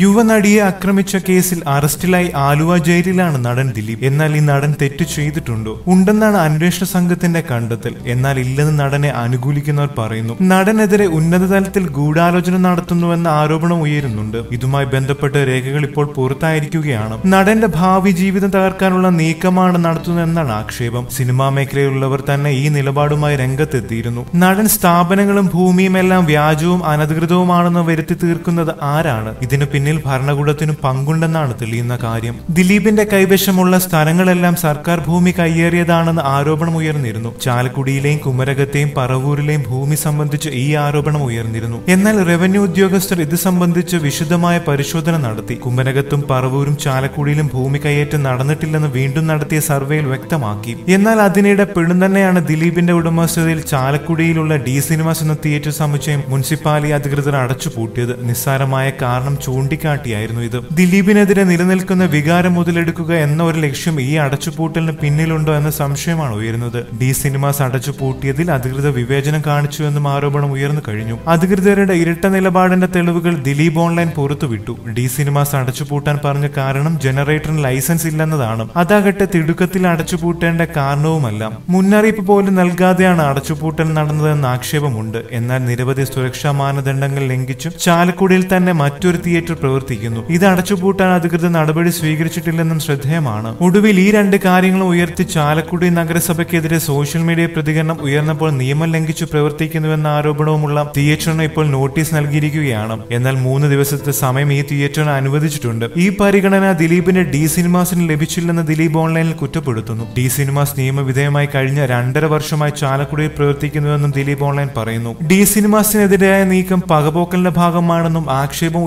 യുവനടിയെ ആക്രമിച്ച കേസിൽ അറസ്റ്റിലായി ആലുവ ജയിലിലാണ് നടൻ ദിലീപ്. എന്നാൽ ഈ നടൻ തെറ്റ് ചെയ്തിട്ടുണ്ടോ? ഉണ്ടെന്നാണ് അന്വേഷണ സംഘത്തിന്റെ കണ്ടെത്തൽ. എന്നാൽ ഇല്ലെന്ന് നടനെ അനുകൂലിക്കുന്നവർ പറയുന്നു. നടനെതിരെ ഉന്നത തലത്തിൽ ഗൂഢാലോചന നടത്തുന്നുവെന്ന ആരോപണം ഉയരുന്നുണ്ട്. ഇതുമായി ബന്ധപ്പെട്ട രേഖകൾ ഇപ്പോൾ പുറത്തായിരിക്കുകയാണ്. നടന്റെ ഭാവി ജീവിതം തകർക്കാനുള്ള നീക്കമാണ് നടത്തുന്നതെന്നാണ് ആക്ഷേപം. സിനിമാ മേഖലയിലുള്ളവർ തന്നെ ഈ നിലപാടുമായി രംഗത്തെത്തിയിരുന്നു. നടൻ സ്ഥാപനങ്ങളും ഭൂമിയും എല്ലാം വ്യാജവും അനധികൃതവുമാണെന്ന് വരുത്തി തീർക്കുന്നത് ആരാണ്? ഇതിനു പിന്നിൽ ഭരണകൂടത്തിനും പങ്കുണ്ടെന്നാണ് തെളിയുന്ന കാര്യം. ദിലീപിന്റെ കൈവശമുള്ള സ്ഥലങ്ങളെല്ലാം സർക്കാർ ഭൂമി കയ്യേറിയതാണെന്ന് ആരോപണം ഉയർന്നിരുന്നു. ചാലക്കുടിയിലെയും കുമരകത്തെയും പറവൂരിലെയും ഭൂമി സംബന്ധിച്ച് ഈ ആരോപണം ഉയർന്നിരുന്നു. എന്നാൽ റവന്യൂ ഉദ്യോഗസ്ഥർ ഇത് സംബന്ധിച്ച് വിശദമായ പരിശോധന നടത്തി. കുമരകത്തും പറവൂരും ചാലക്കുടിയിലും ഭൂമി കയ്യേറ്റം നടന്നിട്ടില്ലെന്ന് വീണ്ടും നടത്തിയ സർവേയിൽ വ്യക്തമാക്കി. എന്നാൽ അതിനിടെ പെടുന്തന്നെയാണ് ദിലീപിന്റെ ഉടമസ്ഥതയിൽ ചാലക്കുടിയിലുള്ള ഡി സിനിമാസ് എന്ന തിയേറ്റർ സമുച്ചയം മുനിസിപ്പാലിറ്റി അധികൃതർ അടച്ചുപൂട്ടിയത്. നിസ്സാരമായ കാരണം ചൂണ്ടിക്കാട്ടിയായിരുന്നു ഇത്. ദിലീപിനെതിരെ നിലനിൽക്കുന്ന വികാരം മുതലെടുക്കുക എന്ന ഒരു ലക്ഷ്യം ഈ അടച്ചുപൂട്ടലിന് പിന്നിലുണ്ടോ എന്ന സംശയമാണ് ഉയരുന്നത്. ഡി സിനിമാസ് അടച്ചുപൂട്ടിയതിൽ അധികൃതർ വിവേചനം കാണിച്ചു എന്നും ആരോപണം ഉയർന്നു കഴിഞ്ഞു. അധികൃതരുടെ ഇരട്ട നിലപാടിന്റെ തെളിവുകൾ ദിലീപ് ഓൺലൈൻ പുറത്തുവിട്ടു. ഡി സിനിമാസ് അടച്ചുപൂട്ടാൻ പറഞ്ഞ കാരണം ജനറേറ്ററിന് ലൈസൻസ് ഇല്ലെന്നതാണ്. അതാകട്ടെ തിടുക്കത്തിൽ അടച്ചുപൂട്ടേണ്ട കാരണവുമല്ല. മുന്നറിയിപ്പ് പോലും നൽകാതെയാണ് അടച്ചുപൂട്ടൽ നടന്നതെന്ന് ആക്ഷേപമുണ്ട്. എന്നാൽ നിരവധി സുരക്ഷാ മാനദണ്ഡങ്ങൾ ലംഘിച്ചും ചാലക്കുടിയിൽ തന്നെ മറ്റൊരു തിയേറ്റർ പ്രവർത്തിക്കുന്നു. ഇത് അടച്ചുപൂട്ടാൻ അധികൃതർ നടപടി സ്വീകരിച്ചിട്ടില്ലെന്നും ശ്രദ്ധേയമാണ്. ഒടുവിൽ ഈ രണ്ട് കാര്യങ്ങളും ഉയർത്തി ചാലക്കുടി നഗരസഭയ്ക്കെതിരെ സോഷ്യൽ മീഡിയ പ്രതികരണം ഉയർന്നപ്പോൾ നിയമം ലംഘിച്ചു പ്രവർത്തിക്കുന്നുവെന്ന ആരോപണവുമുള്ള തിയേറ്ററിന് ഇപ്പോൾ നോട്ടീസ് നൽകിയിരിക്കുകയാണ്. എന്നാൽ മൂന്ന് ദിവസത്തെ സമയം ഈ തിയേറ്ററിന് അനുവദിച്ചിട്ടുണ്ട്. ഈ പരിഗണന ദിലീപിന്റെ ഡി സിനിമാസിന് ലഭിച്ചില്ലെന്ന് ദിലീപ് ഓൺലൈനിൽ കുറ്റപ്പെടുത്തുന്നു. ഡി സിനിമാസ് നിയമവിധേയമായി കഴിഞ്ഞ രണ്ടര വർഷമായി ചാലക്കുടിയിൽ പ്രവർത്തിക്കുന്നുവെന്നും ദിലീപ് ഓൺലൈൻ പറയുന്നു. ഡി സിനിമാസിനെതിരായ നീക്കം പകപോക്കലിന്റെ ഭാഗമാണെന്നും ആക്ഷേപം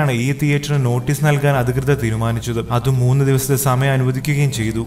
ഉയർന്നതോടെയാണ് ഈ തിയേറ്ററിന് നോട്ടീസ് നൽകാൻ അധികൃതർ തീരുമാനിച്ചത്. അതും മൂന്ന് ദിവസത്തെ സമയം അനുവദിക്കുകയും ചെയ്തു.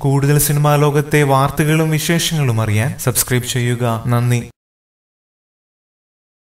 കൂടുതൽ സിനിമാ ലോകത്തെ വാർത്തകളും വിശേഷങ്ങളും അറിയാൻ സബ്സ്ക്രൈബ് ചെയ്യുക. നന്ദി.